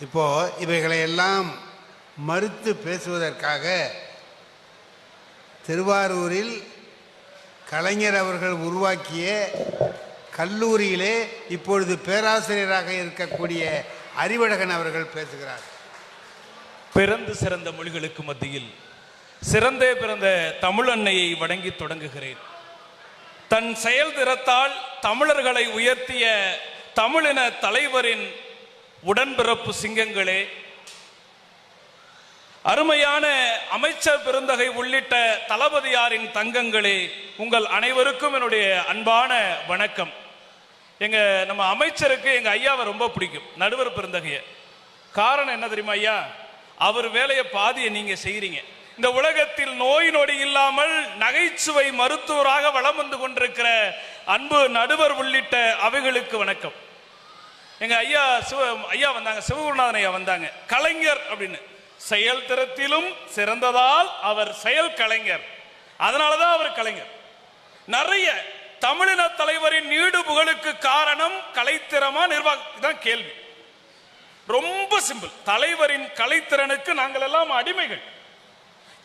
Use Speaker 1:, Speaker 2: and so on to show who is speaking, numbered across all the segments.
Speaker 1: இப்போ இவைகளை எல்லாம் மறுத்து பேசுவதற்காக திருவாரூரில் கலைஞர் அவர்கள் உருவாக்கிய கல்லூரியிலே இப்பொழுது பேராசிரியராக இருக்கக்கூடிய அறிவழகன் அவர்கள் பேசுகிறார்.
Speaker 2: பிறந்து சிறந்த மொழிகளுக்கு மத்தியில் சிறந்தே பிறந்த தமிழ் அன்னையை வணங்கி தொடங்குகிறேன். தன் செயல் திறத்தால் தமிழர்களை உயர்த்திய தமிழின தலைவரின் உடன்பிறப்பு சிங்கங்களே அருமையான அமைச்சர் பெருந்தகை உள்ளிட்ட தளபதியாரின் தங்கங்களே உங்கள் அனைவருக்கும் என்னுடைய அன்பான வணக்கம். எங்க நம்ம அமைச்சருக்கு எங்க ஐயாவை ரொம்ப பிடிக்கும் நடுவர் பெருந்தகைய. காரணம் என்ன தெரியுமா ஐயா? அவர் வேலையை பாதியை நீங்க செய்யறீங்க இந்த உலகத்தில் நோய் நொடி இல்லாமல் நகைச்சுவை மருத்துவராக வலம் வந்து கொண்டிருக்கிற அன்பு நடுவர் உள்ளிட்ட அவைகளுக்கு வணக்கம். எங்க ஐயா சிவ ஐயா வந்தாங்க சிவகுருநாதன் ஐயா வந்தாங்க. கலைஞர் அப்படின்னு. செயல் திறத்திலும் சிறந்ததால் அவர் செயல் கலைஞர். அதனாலதான் அவர் கலைஞர். நிறைய தமிழின தலைவரின் நீடு புகழுக்கு காரணம் கலைத்திறமா நிர்வாகம் தான் கேள்வி. ரொம்ப சிம்பிள். தலைவரின் கலைத்திறனுக்கு நாங்கள் எல்லாம் அடிமைகள்.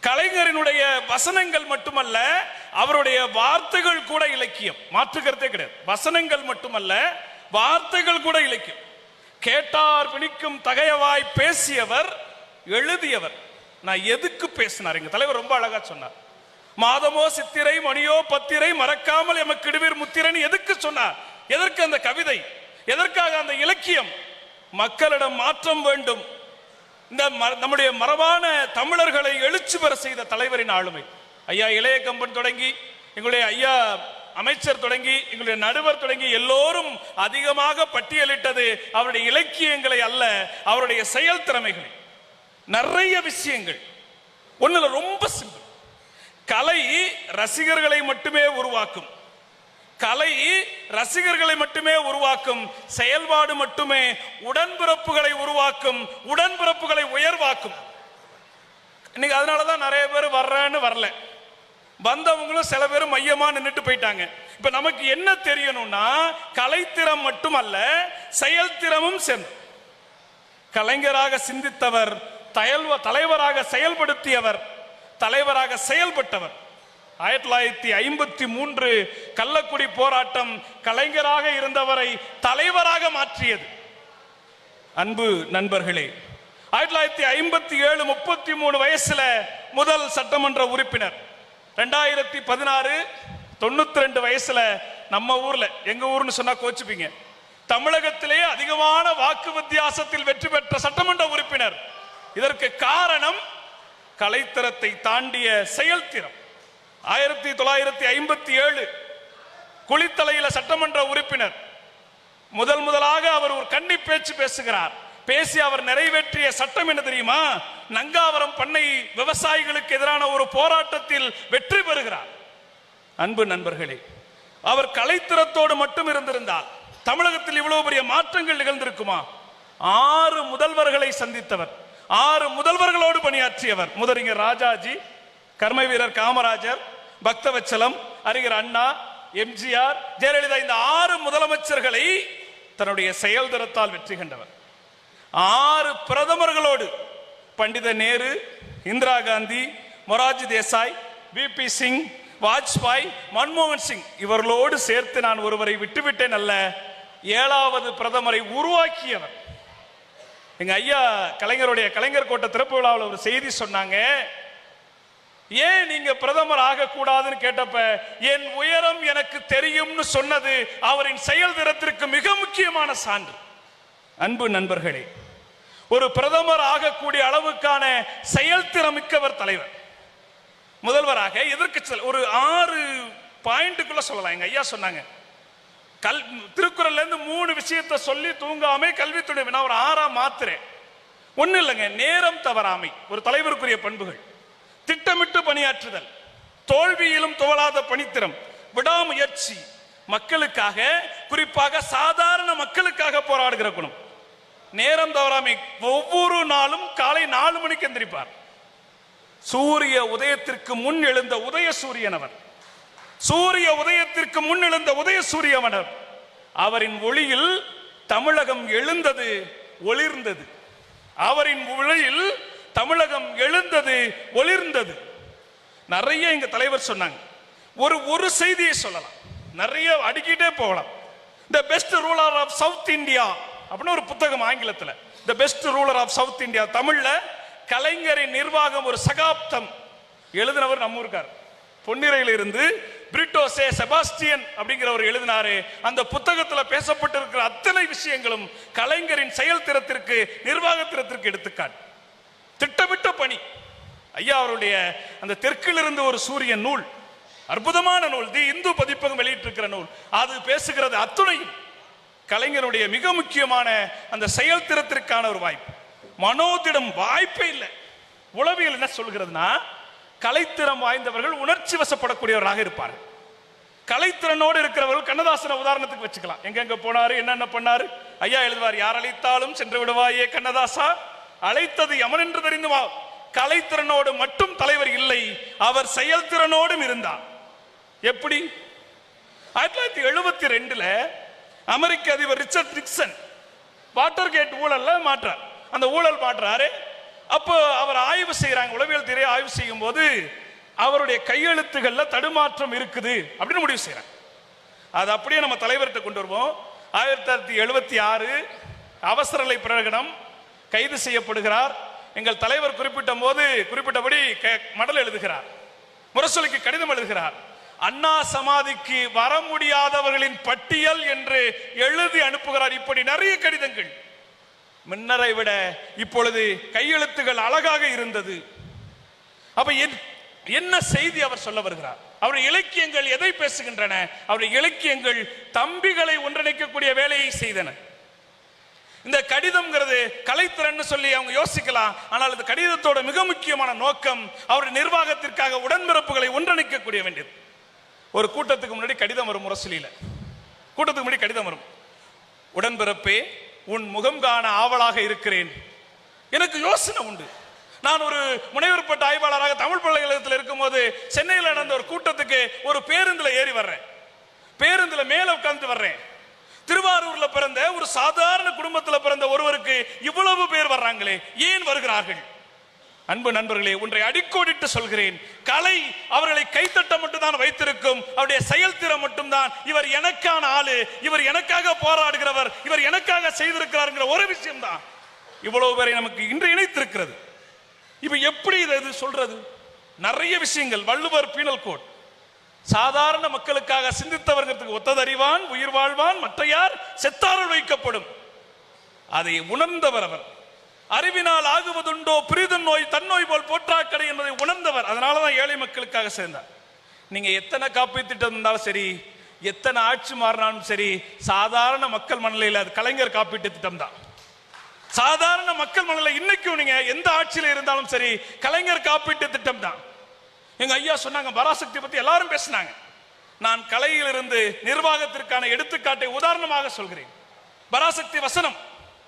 Speaker 2: கலைஞரினுடைய வசனங்கள் மட்டுமல்ல அவருடைய வார்த்தைகள் கூட இலக்கியம். மாற்றுக்கிறதே கிடையாது. வசனங்கள் மட்டுமல்ல வார்த்தைகள் கூட இலக்கியம் கேட்டார் பிணிக்கும் தகையவாய் பேசியவர் எழுதியவர். நான் எதுக்கு பேசினார்? எங்க தலைவர் ரொம்ப அழகா சொன்னார். மாதமோ சித்திரை மணியோ பத்திரை மறக்காமல் எமக்கு இடுவீர் முத்திரன் எதுக்கு சொன்னார்? எதற்கு அந்த கவிதை? எதற்காக அந்த இலக்கியம்? மக்களிடம் மாற்றம் வேண்டும். இந்த ம- நம்முடைய மரபான தமிழர்களை எழுச்சி பெற செய்த தலைவரின் ஆளுமை. ஐயா இளைய கம்பன் தொடங்கி எங்களுடைய ஐயா அமைச்சர் தொடங்கி எங்களுடைய நடுவர் தொடங்கி எல்லோரும் அதிகமாக பட்டியலிட்டது அவருடைய இலக்கியங்களை அல்ல அவருடைய செயல் திறமைகளை. நிறைய விஷயங்கள். ஒண்ணுல ரொம்ப சிம்பிள் கலை ரசிகர்களை மட்டுமே உருவாக்கும். கலை ரசிகர்களை மட்டுமே உருவாக்கும். செயல்பாடு மட்டுமே உடன்பிறப்புகளை உருவாக்கும். உடன்பிறப்புகளை உயர்வாக்கும். இன்னைக்கு அதனாலதான் நிறைய பேர் வர்றேன்னு வரல. வந்தவங்களும் சில பேர் மையமா நின்றுட்டு போயிட்டாங்க. இப்ப நமக்கு என்ன தெரியணும்னா கலைத்திறம் மட்டுமல்ல செயல்திறமும் சென் கலைஞராக சிந்தித்தவர் தயல்வ தலைவராக செயல்படுத்தியவர் தலைவராக செயல்பட்டவர். ஆயிரத்தி தொள்ளாயிரத்தி ஐம்பத்தி மூன்று கள்ளக்குடி போராட்டம் கலைஞராக இருந்தவரை தலைவராக மாற்றியது. அன்பு நண்பர்களே ஆயிரத்தி தொள்ளாயிரத்தி ஐம்பத்தி ஏழு முப்பத்தி மூணு வயசுல முதல் சட்டமன்ற உறுப்பினர். ரெண்டாயிரத்தி பதினாறு தொண்ணூத்தி ரெண்டு வயசுல நம்ம ஊர்ல எங்க ஊர்னு சொன்னா கோச்சுப்பீங்க. தமிழகத்திலேயே அதிகமான வாக்கு வித்தியாசத்தில் வெற்றி பெற்ற சட்டமன்ற உறுப்பினர். இதற்கு காரணம் கலைத்திறத்தை தாண்டிய செயல்திறம். ஆயிரத்தி தொள்ளாயிரத்தி ஐம்பத்தி ஏழு குளித்தலையில சட்டமன்ற உறுப்பினர். முதல் முதலாக அவர் ஒரு கன்னி பேச்சு பேசுகிறார். பேசி அவர் நிறைவேற்றிய சட்டம் என்ன தெரியுமா? நங்காவரம் பண்ணை விவசாயிகளுக்கு எதிரான ஒரு போராட்டத்தில் வெற்றி பெறுகிறார். அன்பு நண்பர்களே அவர் கலைத்திறத்தோடு மட்டும் இருந்திருந்தால் தமிழகத்தில் இவ்வளவு பெரிய மாற்றங்கள் நிகழ்ந்திருக்குமா? ஆறு முதல்வர்களை சந்தித்தவர் ஆறு முதல்வர்களோடு பணியாற்றியவர் முதலிங்கர் ராஜாஜி கர்ம வீரர் காமராஜர் பக்தவச்சலம் அறிஞர் அண்ணா எம்ஜிஆர் ஜெயலலிதா இந்த ஆறு முதலமைச்சர்களை தன்னுடைய செயல்திறத்தால் வெற்றி கண்டவர். ஆறு பிரதமர்களோடு பண்டித நேரு இந்திரா காந்தி மொராஜி தேசாய் பிபி சிங் வாஜ்பாய் மன்மோகன் சிங் இவர்களோடு சேர்த்து நான் ஒருவரை விட்டுவிட்டேன் அல்ல ஏழாவது பிரதமரை உருவாக்கியவர். எங்க ஐயா கலைஞருடைய கலைஞர் கோட்டை திறப்பு விழாவில் ஒரு செய்தி சொன்னாங்க ஏன் நீங்க பிரதமர் ஆகக்கூடாதுன்னு கேட்டப்ப என் உயரம் எனக்கு தெரியும்னு சொன்னது அவரின் செயல்திறத்திற்கு மிக முக்கியமான சான்று. அன்பு நண்பர்களே ஒரு பிரதமர் ஆகக்கூடிய அளவுக்கான செயல்திறம் மிக்கவர் தலைவர். முதல்வராக எதற்கு ஒரு ஆறு பாயிண்ட்டுக்குள்ள சொல்லலாம். எங்க ஐயா சொன்னாங்க. கல் திருக்குறள்ல இருந்து மூணு விஷயத்தை சொல்லி தூங்காமை கல்வித்துறை நான் ஒரு ஆறா மாத்துறேன். ஒன்றும் இல்லைங்க நேரம் தவறாமை. ஒரு தலைவருக்குரிய பண்புகள். திட்டமிட்டு பணியாற்றுதல். தோல்வியிலும் துவளாத பணித்திறம். விடாமுயற்சி. மக்களுக்காக குறிப்பாக சாதாரண மக்களுக்காக போராடுகிற குணம். நேரம் தவறாமை ஒவ்வொரு நாளும் காலை நாலு மணிக்கு எந்திரிப்பார். சூரிய உதயத்திற்கு முன் எழுந்த உதய சூரியன் அவர். சூரிய உதயத்திற்கு முன் எழுந்த உதய சூரியவனர் அவரின் ஒளியில் தமிழகம் எழுந்தது ஒளிர்ந்தது. அவரின் ஒளியில் தமிழகம் எழுந்தது ஒளிர்ந்தது. நிறைய எங்க தலைவர் சொன்னாங்க. ஒரு ஒரு செய்தியை சொல்லலாம். நிறைய அடுக்கிட்டே போகலாம். The best ruler of South India அப்படின்னு ஒரு புத்தகம் ஆங்கிலத்தில். The best ruler of South India தமிழில் கலைஞரின் நிர்வாகம் ஒரு சகாப்தம். எழுதினவர் நம்ம இருக்கார் பொன்னிறையில இருந்து பிரிட்டோசே செபாஸ்டியன் அப்படிங்கிறவர் எழுதினாரு. அந்த புத்தகத்தில் பேசப்பட்டிருக்கிற அத்தனை விஷயங்களும் கலைஞரின் செயல்திறத்திற்கு நிர்வாகத்திறத்திற்கு எடுத்துக்காட்டு. திட்டமிட்ட பணி. ஐயா அவருடைய அந்த தெற்கிலிருந்து ஒரு சூரியன் நூல். அற்புதமான நூல். தி இந்து பதிப்பகம் வெளியிட்டிருக்கிற நூல். அது பேசுகிறது அத்துணையும். கலைஞருடைய மிக முக்கியமான அந்த செயல்திறத்திற்கான ஒரு வாய்ப்பு. மனோதிடம் வாய்ப்பே இல்லை. உளவியல் என்ன சொல்கிறதுனா கலைத்திறம் வாய்ந்தவர்கள் உணர்ச்சி வசப்படக்கூடியவராக இருப்பார்கள். கலைத்திறனோடு இருக்கிறவர்கள் கண்ணதாசன உதாரணத்துக்கு வச்சுக்கலாம். எங்கெங்க போனாரு என்னென்ன பண்ணாரு? ஐயா எழுதுவார் யார் அழைத்தாலும் சென்று விடுவாயே கண்ணதாசா. அழைத்தது யமன் என்று தெரிந்து வா. கலைத்திறனோடு மட்டும் தலைவர் இல்லை அவர் செயல்திறனோடும் இருந்தார். எப்படி? ஆயிரத்தி தொள்ளாயிரத்தி எழுபத்தி ரெண்டுல அமெரிக்க அதிபர் ரிச்சர்ட் நிக்சன் வாட்டர் கேட் ஊழல்ல மாற்றார். அந்த ஊழல் மாற்றாரு. அப்போ அவர் ஆய்வு செய்கிறாங்க உளவியல் துறை ஆய்வு செய்யும் போது அவருடைய கையெழுத்துகள்ல தடுமாற்றம் இருக்குது அப்படின்னு முடிவு செய்யறாங்க அது அப்படியே நம்ம தலைவர்கிட்ட கொண்டு வருவோம். ஆயிரத்தி தொள்ளாயிரத்தி எழுபத்தி ஆறு அவசரலை பிரகடனம் கைது செய்யப்படுகிறார். எங்கள் தலைவர் குறிப்பிட்ட போது குறிப்பிட்டபடி க- மடல் எழுதுகிறார். முரசொலிக்கு கடிதம் எழுதுகிறார். அண்ணா சமாதிக்கு வர முடியாதவர்களின் பட்டியல் என்று எழுதி அனுப்புகிறார். இப்படி நிறைய கடிதங்கள். முன்னரை விட இப்பொழுது கையெழுத்துகள் அழகாக இருந்தது. அப்ப என்- என்ன செய்தி அவர் சொல்ல வருகிறார்? அவருடைய இலக்கியங்கள் எதை பேசுகின்றன? அவருடைய இலக்கியங்கள் தம்பிகளை ஒன்றிணைக்கக்கூடிய வேலையை செய்தன. இந்த கடிதம்ங்கிறது கலைத்திறன் சொல்லி அவங்க யோசிக்கலாம். ஆனால் இந்த கடிதத்தோட மிக முக்கியமான நோக்கம் அவருடைய நிர்வாகத்திற்காக உடன்பிறப்புகளை ஒன்றிணைக்கக்கூடிய வேண்டியது. ஒரு கூட்டத்துக்கு முன்னாடி கடிதம் வரும் முரசொலியில. கூட்டத்துக்கு முன்னாடி கடிதம் வரும். உடன்பிறப்பே உன் முகம் காண ஆவலாக இருக்கிறேன். எனக்கு யோசனை உண்டு. நான் ஒரு முனைவர் பட்ட ஆய்வாளராக தமிழ் பல்கலைக்கழகத்தில் இருக்கும்போது சென்னையில் நடந்த ஒரு கூட்டத்துக்கு ஒரு பேருந்தில் ஏறி வர்றேன். பேருந்தில் மேலே உட்காந்து வர்றேன். திருவாரூர்ல பிறந்த ஒரு சாதாரண குடும்பத்தில் பிறந்த ஒருவருக்கு இவ்வளவு பேர் வர்றாங்களே ஏன் வருகிறார்கள்? அன்பு நண்பர்களே ஒன்றை அடிக்கோடிட்டு சொல்கிறேன். கலை அவர்களை கைத்தட்ட மட்டும்தான் வைத்திருக்கும். அவருடைய செயல்திறம் மட்டும்தான். இவர் எனக்கான ஆளு. இவர் எனக்காக போராடுகிறவர். இவர் எனக்காக செய்திருக்கிறாருங்கிற ஒரு விஷயம்தான். இவ்வளவு பேரை நமக்கு இன்று இணைத்திருக்கிறது. இப்ப எப்படி இதை இது சொல்றது? நிறைய விஷயங்கள். Valluvar penal code. சாதாரண மக்களுக்காக சிந்தித்தவர்களுக்கு ஒத்ததறிவான் உயிர் வாழ்வான் மற்ற யார் செத்தாரல் வைக்கப்படும். அதை உணர்ந்தவர் அவர். அறிவினால் ஆகுவதுண்டோ பிரிதும் நோய் தன்னோய் போல் போற்றாக்கடை என்பதை உணர்ந்தவர். அதனால தான் ஏழை மக்களுக்காக சேர்ந்தார். நீங்க எத்தனை காப்பீட்டு திட்டம் இருந்தாலும் சரி எத்தனை ஆட்சி மாறினாலும் சரி சாதாரண மக்கள் மனநிலையில் அது கலைஞர் காப்பீட்டு திட்டம் தான். சாதாரண மக்கள் மனநிலை இன்னைக்கும் நீங்க எந்த ஆட்சியில் இருந்தாலும் சரி கலைஞர் காப்பீட்டு திட்டம் தான். எங்க ஐயா சொன்னாங்க பராசக்தி பத்தி எல்லாரும் பேசினாங்க. நான் கலையிலிருந்து நிர்வாகத்திற்கான எடுத்துக்காட்டை உதாரணமாக சொல்கிறேன். பராசக்தி வசனம்.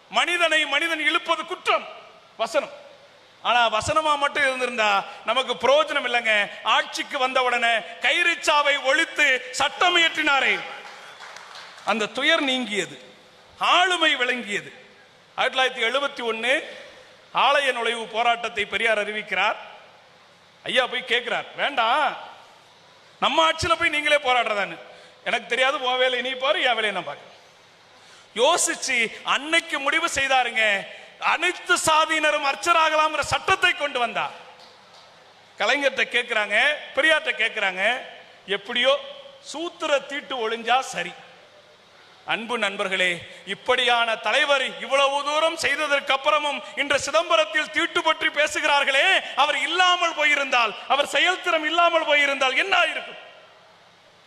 Speaker 2: மனிதனை மனிதன் இழுப்பது குற்றம். வசனம். ஆனா வசனமா மட்டும் இருந்திருந்தா நமக்கு பிரயோஜனம் இல்லைங்க. ஆட்சிக்கு வந்த உடனே கைரிச்சாவை ஒழித்து சட்டம் இயற்றினாரே. அந்த துயர் நீங்கியது. ஆளுமை விளங்கியது. ஆயிரத்தி தொள்ளாயிரத்தி எழுபத்தி ஒன்னு ஆலய நுழைவு போராட்டத்தை பெரியார் அறிவிக்கிறார். ஐயா போய் கேட்கிறார் வேண்டாம் நம்ம ஆட்சியில் போய் நீங்களே போராடுறதான்னு. எனக்கு தெரியாது உன் வேலை நீ பாரு என் வேலையை நான் பார்க்க யோசிச்சு அன்னைக்கு முடிவு செய்தாருங்க. அனைத்து சாதியினரும் அர்ச்சராகலாம்ங்கிற சட்டத்தை கொண்டு வந்தா. கலைஞர்கிட்ட கேட்கிறாங்க பெரியார்கிட்ட கேட்கிறாங்க எப்படியோ சூத்திர தீட்டு ஒளிஞ்சா சரி. அன்பு நண்பர்களே இப்படியான தலைவர் இவ்வளவு தூரம் செய்ததற்கு அப்புறமும் இன்று சிதம்பரத்தில் தீட்டு பற்றி பேசுகிறார்களே அவர் இல்லாமல் போயிருந்தால் அவர் செயல்திறம் இல்லாமல் போயிருந்தால் என்ன இருக்கும்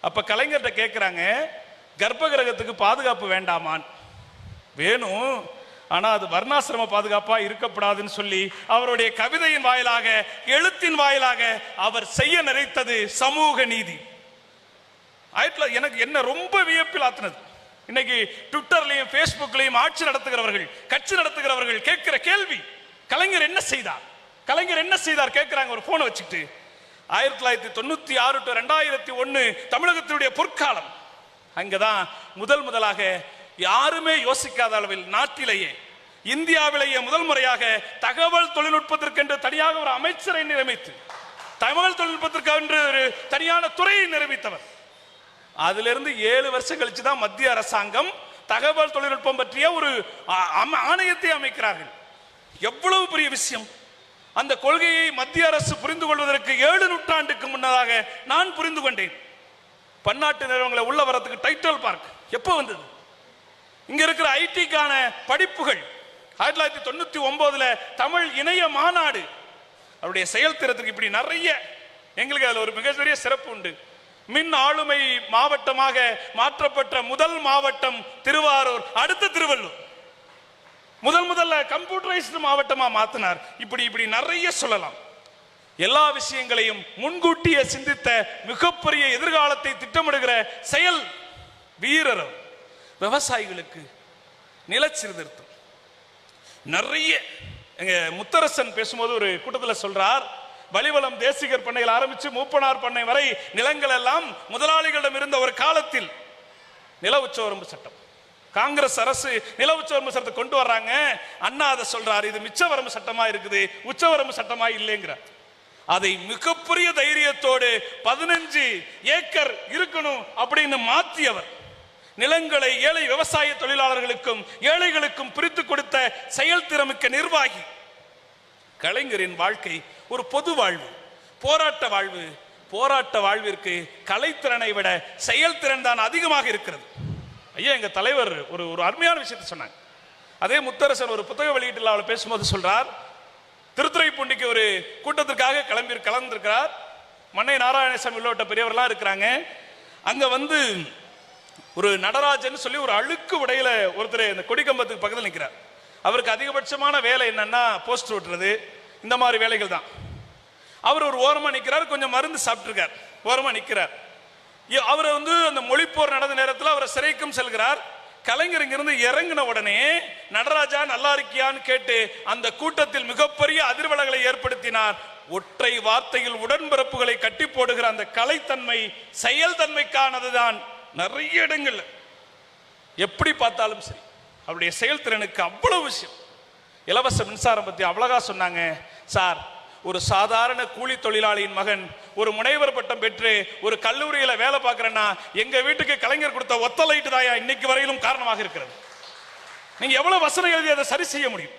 Speaker 2: அப்ப கலைஞர்கிட்ட கேட்கிறாங்க கர்ப்ப கிரகத்துக்கு பாதுகாப்பு வேண்டாமான். வேணும். ஆனா அது வர்ணாசிரம பாதுகாப்பா இருக்கப்படாதுன்னு சொல்லி அவருடைய கவிதையின் வாயிலாக எழுத்தின் வாயிலாக அவர் செய்ய நினைத்தது சமூக நீதி. ஆயிரத்தி தொள்ளாயிரத்தி- எனக்கு என்ன ரொம்ப வியப்பில் ஆத்தினது. இன்னைக்கு ட்விட்டர்லயும் ஃபேஸ்புக்லையும் ஆட்சி நடத்துகிறவர்கள் கட்சி நடத்துகிறவர்கள் கேட்கிற கேள்வி கலைஞர் என்ன செய்தார்? கலைஞர் என்ன செய்தார் கேட்கிறாங்க ஒரு போனை வச்சுக்கிட்டு. ஆயிரத்தி தொள்ளாயிரத்தி தொண்ணூத்தி ஆறு டு ரெண்டாயிரத்தி ஒன்னு தமிழகத்தினுடைய பொற்காலம். அங்கதான் முதல் முதலாக யாருமே யோசிக்காத அளவில் நாட்டிலேயே இந்தியாவிலேயே முதல் முறையாக தகவல் தொழில்நுட்பத்திற்கென்று தனியாக ஒரு அமைச்சரை நியமித்து தகவல் தொழில்நுட்பத்திற்கென்று ஒரு தனியான துறையை நிரூபித்தவர் அதிலிருந்து ஏழு வருஷம் கழிச்சு தான் மத்திய அரசாங்கம் தகவல் தொழில்நுட்பம் பற்றிய ஒரு அம- ஆணையத்தை அமைக்கிறார்கள். எவ்வளவு பெரிய விஷயம். அந்த கொள்கையை மத்திய அரசு புரிந்து கொள்வதற்கு ஏழு நூற்றாண்டுக்கு முன்னதாக நான் புரிந்து கொண்டேன். பன்னாட்டு நிறுவனங்களை உள்ள வரதுக்கு டைட்டில் பார்க் எப்போ வந்தது? இங்க இருக்கிற ஐடிக்கான படிப்புகள். ஆயிரத்தி தொள்ளாயிரத்தி தொண்ணூத்தி ஒன்பதுல தமிழ் இணைய மாநாடு. அவருடைய செயல்திறத்துக்கு இப்படி நிறைய எங்களுக்கு அதுல ஒரு மிகப்பெரிய சிறப்பு உண்டு. மின் ஆளுமை மாவட்டமாக மாற்றப்பட்ட முதல் மாவட்டம் திருவாரூர் அடுத்த திருவள்ளூர். முதல் முதல்ல கம்ப்யூட்டரைஸ்டு மாவட்டமா மாத்தினார். இப்படி இப்படி நிறைய சொல்லலாம். எல்லா விஷயங்களையும் முன்கூட்டியே சிந்தித்த மிகப்பெரிய எதிர்காலத்தை திட்டமிடுகிற செயல் வீரர் விவசாயிகளுக்கு விவசாயிகளுக்கு நிலச்சீர்திருத்தம் நிறைய எங்க முத்தரசன் பேசும்போது ஒரு கூட்டத்தில் சொல்றார் வலிவலம் தேசிகர் பண்ணையில் ஆரம்பிச்சு மூப்பனார் பண்ணை வரை நிலங்கள் எல்லாம் முதலாளிகளிடம் இருந்த ஒரு காலத்தில் நில உச்சவரம்பு சட்டம். காங்கிரஸ் அரசு நில உச்சவரம்பு சட்டத்தை கொண்டு வர்றாங்க. அண்ணா அதை சொல்றாரு இது மிச்சவரம்பு சட்டமா இருக்குது உச்சவரம்பு சட்டமா இல்லைங்கிறார். அதை மிகப்பெரிய தைரியத்தோடு பதினஞ்சு ஏக்கர் இருக்கணும் அப்படின்னு மாத்தியவர். நிலங்களை ஏழை விவசாய தொழிலாளர்களுக்கும் ஏழைகளுக்கும் பிரித்து கொடுத்த செயல்திறமிக்க நிர்வாகி. கலைஞரின் வாழ்க்கை ஒரு பொது வாழ்வு. போராட்ட வாழ்வு. போராட்ட வாழ்விற்கு கலைத்திறனை விட செயல்திறன் தான் அதிகமாக இருக்கிறது. ஐயா எங்க தலைவர் ஒரு ஒரு அருமையான விஷயத்தை சொன்னாங்க அதே முத்தரசன் ஒரு புத்தக வெளியீட்டு விழாவில் பேசும்போது சொல்றார் திருத்துறைப்பூண்டிக்கு ஒரு கூட்டத்திற்காக கிளம்பி கலந்திருக்கிறார். மன்னை நாராயணசாமி உள்ளிட்ட பெரியவர்களாம் இருக்கிறாங்க. அங்க வந்து ஒரு நடராஜன் சொல்லி ஒரு அழுக்கு உடையில ஒருத்தர் இந்த கொடிக்கம்பத்துக்கு பக்கத்தில் நிற்கிறார் அவருக்கு அதிகபட்சமான வேலை என்னன்னா போஸ்ட் ஓட்டுறது. இந்த மாதிரி வேலைகள் தான். அவர் ஒரு ஓரமா நிற்கிறார் கொஞ்சம் மருந்து சாப்பிட்ருக்கார் ஓரமா நிற்கிறார் அவரை வந்து அந்த மொழிப்போர் நடந்த நேரத்தில் அவரை சிறைக்கும் செல்கிறார். கலைஞர் இங்கிருந்து இறங்கின உடனே நடராஜா நல்லா இருக்கியான்னு கேட்டு அந்த கூட்டத்தில் மிகப்பெரிய அதிர்வலைகளை ஏற்படுத்தினார். ஒற்றை வார்த்தையில் உடன்பிறப்புகளை கட்டி போடுகிற அந்த கலைத்தன்மை செயல்தன்மைக்கானதுதான். நிறைய இடங்கள்ல. எப்படி பார்த்தாலும் சரி அவருடைய செயல்திறனுக்கு அவ்வளவு விஷயம். இலவச மின்சாரம் பத்தி அவ்வளகா சொன்னாங்க. சார் ஒரு சாதாரண கூலி தொழிலாளியின் மகன் ஒரு முனைவர் பட்டம் பெற்று ஒரு கல்லூரியில வேலை பார்க்கறேன்னா எங்க வீட்டுக்கு கலைஞர் கொடுத்த ஒத்த லைட்டு தாயா இன்னைக்கு வரையிலும் காரணமாக இருக்கிறது. நீங்க எவ்வளவு வசனம் எழுதி அதை சரி செய்ய முடியும்?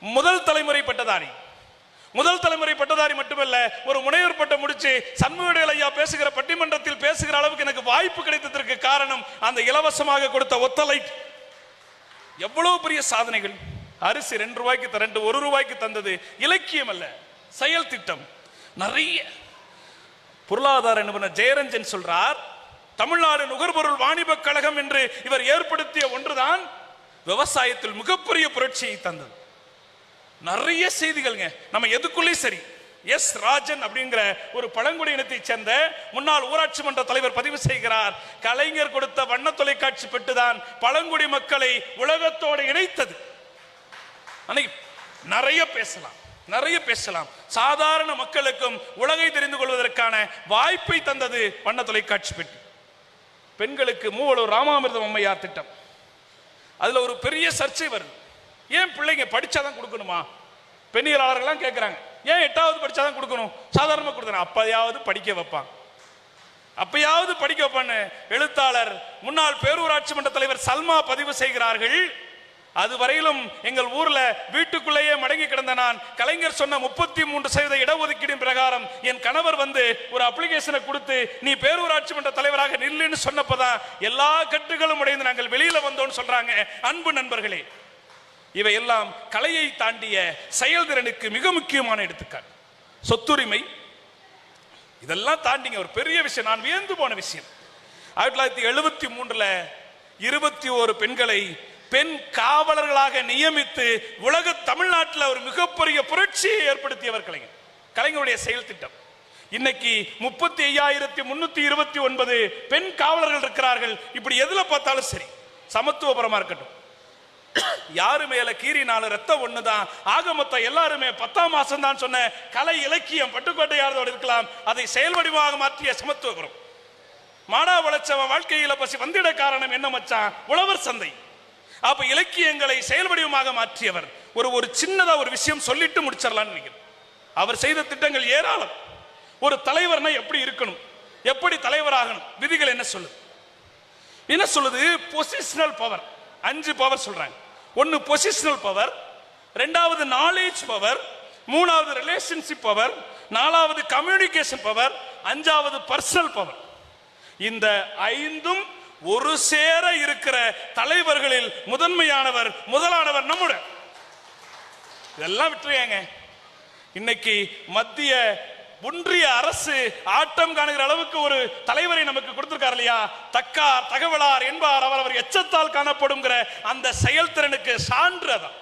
Speaker 2: முதல் தலைமுறை பட்டதாரி முதல் தலைமுறை பட்டதாரி மட்டுமல்ல ஒரு முனைவர் பட்டம் முடிச்சு சண்முகவேல் ஐயா பேசுகிற பட்டிமன்றத்தில் பேசுகிற அளவுக்கு எனக்கு வாய்ப்பு கிடைத்ததற்கு காரணம் அந்த இலவசமாக கொடுத்த ஒத்தலை. எவ்வளவு பெரிய சாதனைகள். அரிசி ரெண்டு ரூபாய்க்கு ரெண்டு ஒரு ரூபாய்க்கு தந்தது இலக்கியம் அல்ல செயல் திட்டம். நிறைய பொருளாதார நிபுணர் ஜெயரஞ்சன் சொல்றார் தமிழ்நாடு நுகர்பொருள் வாணிபக் கழகம் என்று இவர் ஏற்படுத்திய ஒன்றுதான் விவசாயத்தில் மிகப்பெரிய புரட்சியை தந்தது. நிறைய செய்திகள்ங்க. நம்ம எதுக்குள்ளே சரி. எஸ் ராஜன் அப்படிங்கிற ஒரு பழங்குடி இனத்தைச் சேர்ந்த முன்னாள் ஊராட்சி மன்ற தலைவர் பதிவு செய்கிறார். கலைஞர் கொடுத்த வண்ண தொலைக்காட்சி பெற்றுதான் பழங்குடி மக்களை உலகத்தோடு இணைத்தது. அன்னைக்கு நிறைய பேசலாம். நிறைய பேசலாம். சாதாரண மக்களுக்கும் உலகை தெரிந்து கொள்வதற்கான வாய்ப்பை தந்தது வண்ண தொலைக்காட்சி பெட்டி. பெண்களுக்கு மூவலூர் ராமாமிர்தம் அம்மையார் திட்டம். அதுல ஒரு பெரிய சர்ச்சை வருது. ஏன் பிள்ளைங்க படித்தாதான் கொடுக்கணுமா? பெண்ணியலாளர்கள்லாம் கேட்குறாங்க ஏன் எட்டாவது படித்தாதான் கொடுக்கணும்? சாதாரணமாக கொடுக்கணும் அப்பயாவது படிக்க வைப்பான் அப்பயாவது படிக்க வைப்பான்னு எழுத்தாளர் முன்னாள் பேரூராட்சி மன்ற தலைவர் சல்மா பதிவு செய்கிறார்கள். அது வரையிலும் எங்கள் ஊர்ல வீட்டுக்குள்ளேயே மடங்கி கிடந்த நான் கலைஞர் சொன்ன முப்பத்தி மூன்று சதவீத இடஒதுக்கீடின் பிரகாரம் என் கணவர் வந்து ஒரு அப்ளிகேஷனை கொடுத்து நீ பேரூராட்சி மன்ற தலைவராக நில்லுன்னு சொன்னப்பதான் எல்லா கட்டுகளும் உடைந்து நாங்கள் வெளியில வந்தோம்னு சொல்றாங்க. அன்பு நண்பர்களே இவையெல்லாம் கலையை தாண்டிய செயல்திறனுக்கு மிக முக்கியமான எடுத்துக்காட்டு. சொத்துரிமை. இதெல்லாம் தாண்டிங்க ஒரு பெரிய விஷயம். நான் வியந்து போன விஷயம். ஆயிரத்தி தொள்ளாயிரத்தி எழுபத்தி மூன்றுல இருபத்தி ஓரு பெண்களை பெண் காவலர்களாக நியமித்து உலக தமிழ்நாட்டில் ஒரு மிகப்பெரிய புரட்சியை ஏற்படுத்தியவர் கலைஞர் கலைஞருடைய செயல் திட்டம். இன்னைக்கு முப்பத்தி ஐயாயிரத்தி முன்னூத்தி இருபத்தி ஒன்பது பெண் காவலர்கள் இருக்கிறார்கள். இப்படி எதுல பார்த்தாலும் சரி சமத்துவபுரமா இருக்கட்டும். யாரு மேல கீறினாலும் ரத்தம் ஒண்ணுதான்? ஆக மொத்தம் எல்லாருமே பத்தாம் மாசம் தான் சொன்ன கலை இலக்கியம் பட்டுக்கோட்டையாரதோடு இருக்கலாம். அதை செயல் வடிவமாக மாற்றிய சமத்துவபுரம். மாடா உழைச்சவன் வாழ்க்கையில பசி வந்திட காரணம் என்ன மச்சான்? உழவர் சந்தை. அப்ப இலக்கியங்களை செயல் வடிவமாக மாற்றியவர். ஒரு ஒரு சின்னதா ஒரு விஷயம் சொல்லிட்டு முடிச்சிடலாம்னு நினைக்கிறேன். அவர் செய்த திட்டங்கள் ஏராளம். ஒரு தலைவர்னா எப்படி இருக்கணும்? எப்படி தலைவராகணும்? விதிகள் என்ன சொல்லுது? என்ன சொல்லுது? பொசிஷனல் பவர் அஞ்சு பவர் சொல்றாங்க. ஒன்னு பொசிஷனல் பவர் ரெண்டாவது நாலேஜ் பவர் மூணாவது ரிலேஷன்ஷிப் பவர் நாலாவது கம்யூனிகேஷன் பவர் அஞ்சாவது பர்சனல் பவர் இந்த ஐந்தும் ஒரு சேர இருக்கிற தலைவர்களில் முதன்மையானவர் முதலானவர் நம்முடைய. இதெல்லாம் விட்டுருங்க. இன்னைக்கு மத்திய ஒன்றிய அரசு ஆட்டம் காணுகிற அளவுக்கு ஒரு தலைவரை நமக்கு கொடுத்திருக்கார் இல்லையா? தக்கார் தகவலார் என்பார். அவர் அவர் எச்சத்தால் காணப்படுங்கிற அந்த செயல்திறனுக்கு சான்று அதான்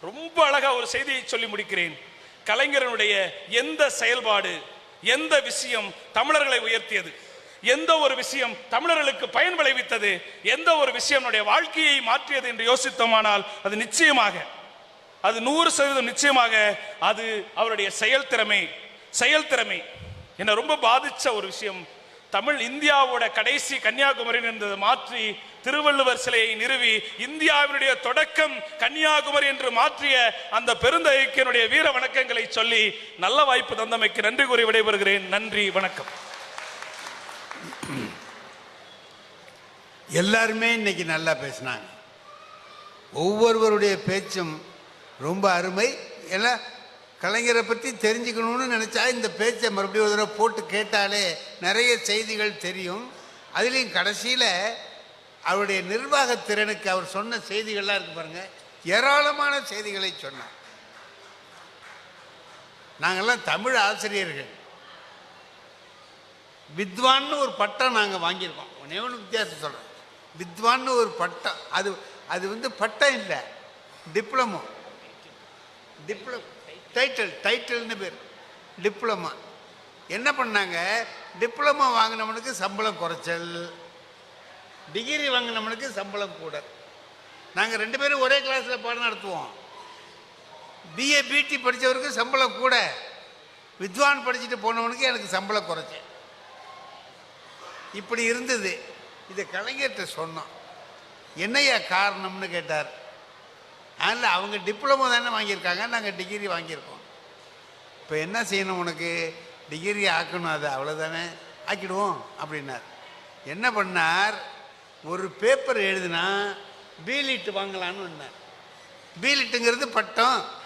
Speaker 2: ரொம்ப அழகா ஒரு செய்தியை சொல்லி முடிக்கிறேன். கலைஞரனுடைய எந்த செயல்பாடு எந்த விஷயம் தமிழர்களை உயர்த்தியது எந்த ஒரு விஷயம் தமிழர்களுக்கு பயன் விளைவித்தது எந்த ஒரு விஷயம் வாழ்க்கையை மாற்றியது என்று யோசித்தோமானால் அது நிச்சயமாக அது நூறு சதவீதம் நிச்சயமாக அது அவருடைய செயல்திறமை செயல்திறமை என்னை ரொம்ப பாதிச்ச ஒரு விஷயம். தமிழ் இந்தியாவோட கடைசி கன்னியாகுமரி என்பதை மாற்றி திருவள்ளுவர் சிலையை நிறுவி இந்தியாவினுடைய தொடக்கம் கன்னியாகுமரி என்று மாற்றிய அந்த பெருந்தகைக்கினுடைய வீர வணக்கங்களை சொல்லி நல்ல வாய்ப்பு தந்தமைக்கு நன்றி கூறி விடைபெறுகிறேன். நன்றி வணக்கம்.
Speaker 1: எல்லாருமே இன்னைக்கு நல்லா பேசினாங்க. ஒவ்வொருவருடைய பேச்சும் ரொம்ப அருமை. எல்லாம் கலைஞரை பற்றி தெரிஞ்சுக்கணும்னு நினச்சா இந்த பேச்சை மறுபடியும் ஒரு தடவை போட்டு கேட்டாலே நிறைய செய்திகள் தெரியும். அதுலேயும் கடைசியில் அவருடைய நிர்வாக திறனுக்கு அவர் சொன்ன செய்திகள்லாம் இருக்கு பாருங்க. ஏராளமான செய்திகளை சொன்னார். நாங்கள்லாம் தமிழ் ஆசிரியர்கள். வித்வான்னு ஒரு பட்டம் நாங்கள் வாங்கியிருக்கோம். ஒன்னே ஒன்று வித்தியாசம் சொல்கிறேன் வித்வான்னு ஒரு பட்டம். அது அது வந்து பட்டம் இல்லை. டிப்ளமோ. டிப்ளமோ. டைட்டில் டைட்டில்னு பேர். டிப்ளமா என்ன பண்ணாங்க? டிப்ளமா வாங்கினவனுக்கு சம்பளம் குறைச்சல். டிகிரி வாங்கினவனுக்கு சம்பளம் கூட. நாங்கள் ரெண்டு பேரும் ஒரே கிளாஸில் பாடம் நடத்துவோம். பிஏ பிடி படித்தவருக்கு சம்பளம் கூட. வித்வான் படிச்சுட்டு போனவனுக்கு எனக்கு சம்பளம் குறைச்சேன் இப்படி இருந்தது. இதை கலைஞர்கிட்ட சொன்னோம். என்னையா காரணம்னு கேட்டார். அதில் அவங்க டிப்ளமோ தானே வாங்கியிருக்காங்க நாங்கள் டிகிரி வாங்கியிருக்கோம். இப்போ என்ன செய்யணும் உனக்கு? டிகிரி ஆக்கணும் அது அவ்வளோதானே ஆக்கிடுவோம் அப்படின்னார். என்ன பண்ணார்? ஒரு பேப்பர் எழுதுனா பீலிட்டு வாங்கலான்னு வந்தார் பீலிட்டுங்கிறது பட்டம்.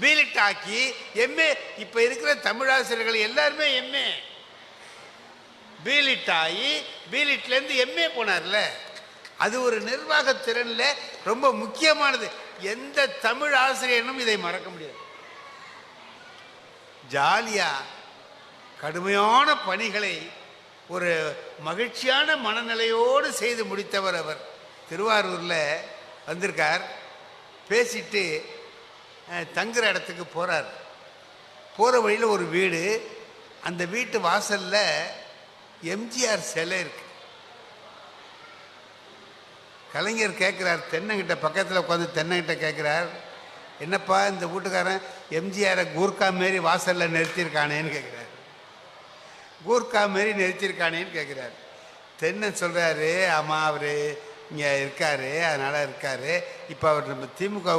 Speaker 1: பீலிட் ஆக்கி எம்ஏ இப்போ இருக்கிற தமிழாசிரியர்கள் எல்லாருமே எம்ஏ பீலிட் ஆகி பீலிட்லேருந்து எம்ஏ போனார்ல. அது ஒரு நிர்வாக திறனில் ரொம்ப முக்கியமானது. எந்த தமிழ் ஆசிரியனும் இதை மறக்க முடியாது. ஜாலியா கடுமையான பணிகளை ஒரு மகிழ்ச்சியான மனநிலையோடு செய்து முடித்தவர் அவர். திருவாரூரில் வந்திருக்கார். பேசிட்டு தங்குற இடத்துக்கு போகிறார் போகிற வழியில் ஒரு வீடு. அந்த வீட்டு வாசலில் எம்ஜிஆர் சிலை இருக்கு. கலைஞர் கேட்குறார் தென்னங்கிட்ட பக்கத்தில் உட்காந்து தென்னங்கிட்ட கேட்குறார் என்னப்பா இந்த வீட்டுக்காரன் எம்ஜிஆரை கூர்க்கா மாரி வாசலில் நிறுத்தியிருக்கானேன்னு கேட்குறாரு கூர்க்கா மாரி நிறுத்தியிருக்கானேன்னு கேட்குறாரு தென்னன் சொல்கிறாரு ஆமாம் அவர் இங்கே இருக்காரு அதனால் இருக்காரு. இப்போ அவர் நம்ம திமுக